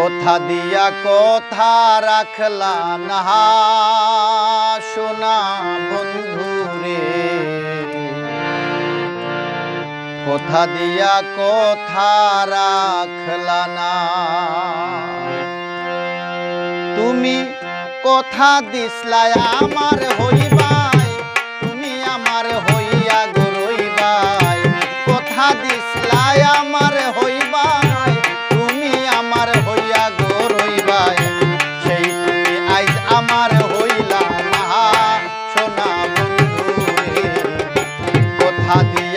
কোথা দিয়া কথা রাখলা না সোনা বন্ধু রে। কোথা দিয়া কথা রাখলা না। তুমি কথা দিসলাই আমার হইবাই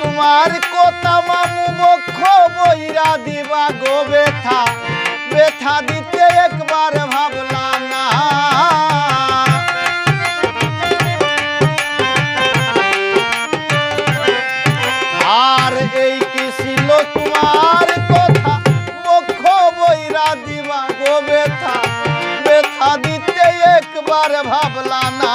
তোমার কথা মামু বক্ষ বইরা দিবা গো বেথা বেথা দিতে একবার ভাবলা না। আর এই কি ছিল তোমার কথা? বক্ষ বইরা দিবা গো বেথা বেথা দিতে একবার ভাবলা না।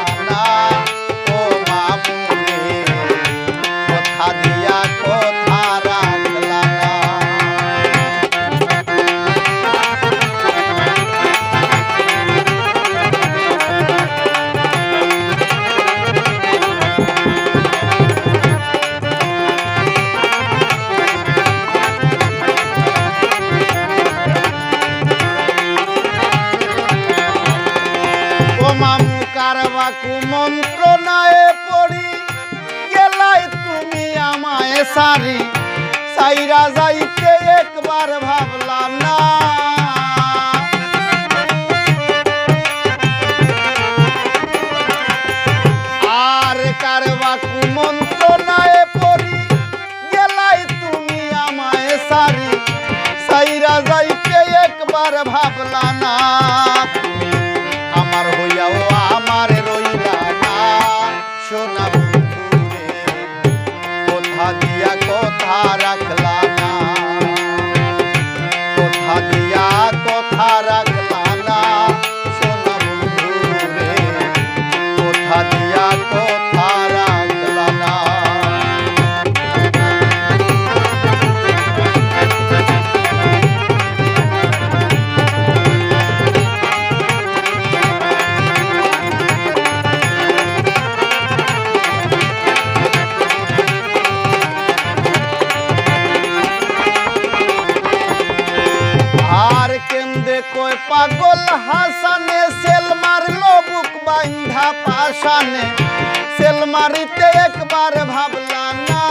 মামু কারবাকু মন্ত্রণায় পড়ি, গেলাই তুমি আমায় সারি। সাইরা যাইতে একবার ভাবলা না। আর পড়ি, গেলাই তুমি আমায় সারি। সাইরা যাইতে একবার ভাবলা না। আর কেন্দ্রে কয় পাগল হাসানে সেল মারলো বুক বান্ধা পাশানে সেল মারিতে একবার ভাবলা না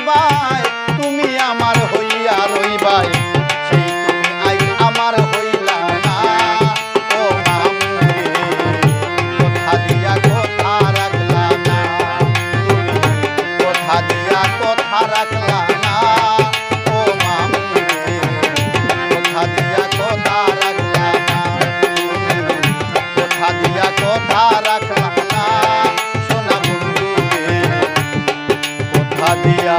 আমার দিয়া